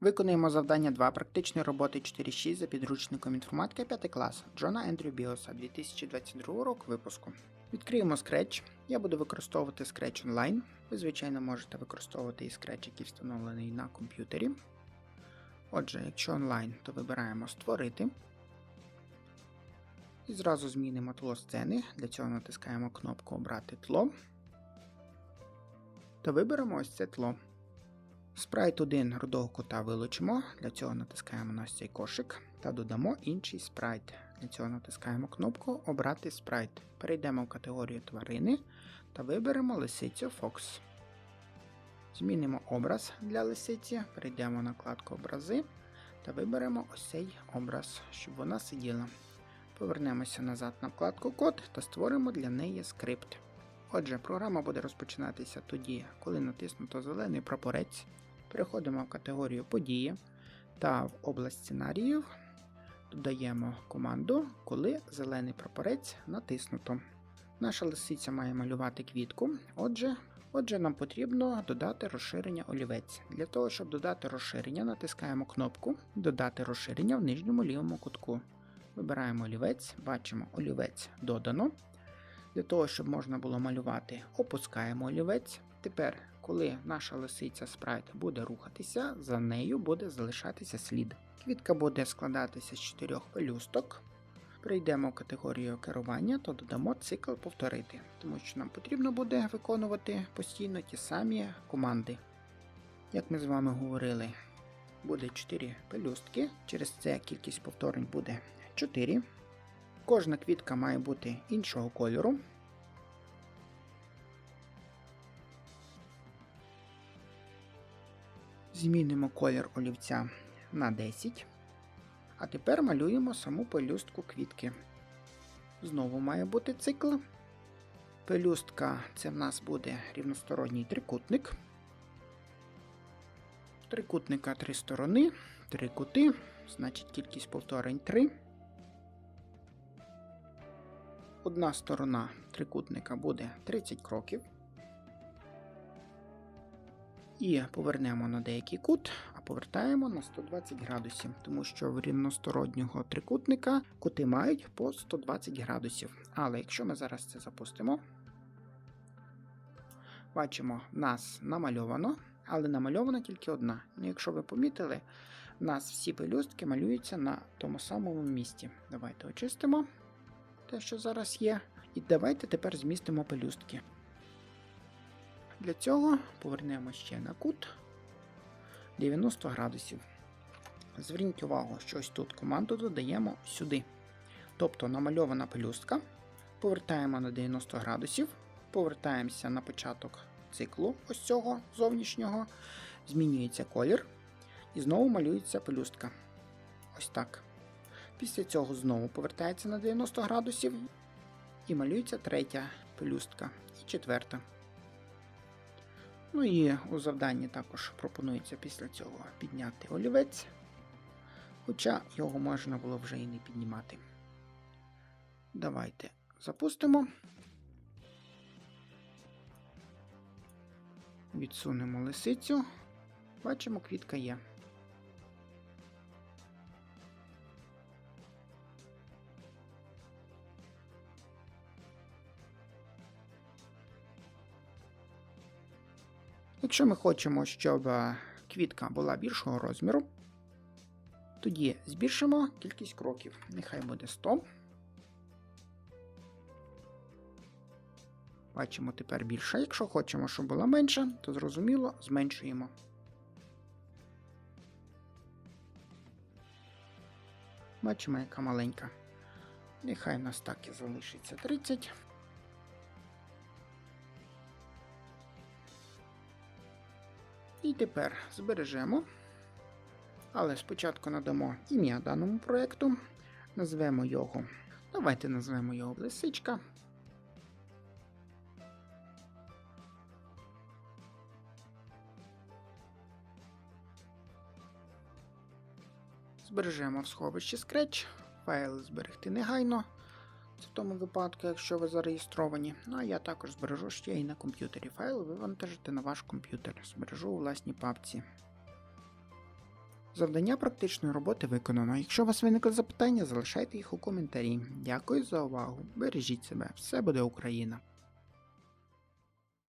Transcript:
Виконуємо завдання 2 практичної роботи 4.6 за підручником інформатика 5 клас Джона Ендрю Біоса 2022 року випуску. Відкриємо Scratch. Я буду використовувати Scratch Online. Ви, звичайно, можете використовувати і Scratch, який встановлений на комп'ютері. Отже, якщо онлайн, то вибираємо Створити. І зразу змінимо тло сцени. Для цього натискаємо кнопку Обрати тло. Та виберемо ось це тло. Спрайт 1 рудого кута вилучимо, для цього натискаємо на цей кошик та додамо інший спрайт. Для цього натискаємо кнопку Обрати спрайт. Перейдемо в категорію тварини та виберемо лисицю Fox. Змінимо образ для лисиці, перейдемо на вкладку Образи та виберемо ось цей образ, щоб вона сиділа. Повернемося назад на вкладку Код та створимо для неї скрипт. Отже, програма буде розпочинатися тоді, коли натиснуто зелений прапорець. Переходимо в категорію Події та в область сценаріїв додаємо команду, коли зелений прапорець натиснуто. Наша лисиця має малювати квітку. Отже, отже, нам потрібно додати розширення олівець. Для того, щоб додати розширення, натискаємо кнопку Додати розширення в нижньому лівому кутку. Вибираємо олівець, бачимо олівець додано. Для того, щоб можна було малювати, опускаємо олівець. Тепер, коли наша лисиця спрайт буде рухатися, за нею буде залишатися слід. Квітка буде складатися з чотирьох пелюсток. Прийдемо в категорію керування, то додамо цикл повторити, тому що нам потрібно буде виконувати постійно ті самі команди. Як ми з вами говорили, буде 4 пелюстки, через це кількість повторень буде 4. Кожна квітка має бути іншого кольору. Змінимо колір олівця на 10. А тепер малюємо саму пелюстку квітки. Знову має бути цикл. Пелюстка це в нас буде рівносторонній трикутник. Трикутника три сторони, три кути, значить кількість повторень 3. Одна сторона трикутника буде 30 кроків. І повернемо на деякий кут, а повертаємо на 120 градусів, тому що в рівностороннього трикутника кути мають по 120 градусів. Але якщо ми зараз це запустимо, бачимо, нас намальовано, але намальована тільки одна. Ну, Якщо ви помітили, в нас всі пелюстки малюються на тому самому місці. Давайте очистимо те, що зараз є. І давайте тепер змістимо пелюстки. Для цього повернемо ще на кут 90 градусів. Зверніть увагу, що ось тут команду додаємо сюди. Тобто намальована пелюстка. Повертаємо на 90 градусів, повертаємося на початок циклу ось цього зовнішнього, змінюється колір і знову малюється пелюстка. Ось так. Після цього знову повертається на 90 градусів і малюється третя пелюстка і четверта. Ну і у завданні також пропонується після цього підняти олівець, хоча його можна було вже і не піднімати. Давайте запустимо. Відсунемо лисицю. Бачимо, квітка є. Якщо ми хочемо, щоб е, квітка була більшого розміру, тоді збільшимо кількість кроків. Нехай буде 100. Бачимо тепер більше. Якщо хочемо, щоб була менша, то зрозуміло зменшуємо. Бачимо, яка маленька. Нехай в нас так і залишиться 30. І тепер збережемо. Але спочатку надамо ім'я даному проєкту. Назвемо його. Давайте назвемо його лисичка. Збережемо в сховищі Scratch. Файл зберегти негайно. Це в тому випадку, якщо ви зареєстровані. Ну а я також збережу ще і на комп'ютері. файли вивантажити на ваш комп'ютер. Збережу у власній папці. Завдання практичної роботи виконано. Якщо у вас виникли запитання, залишайте їх у коментарі. Дякую за увагу. Бережіть себе, все буде Україна.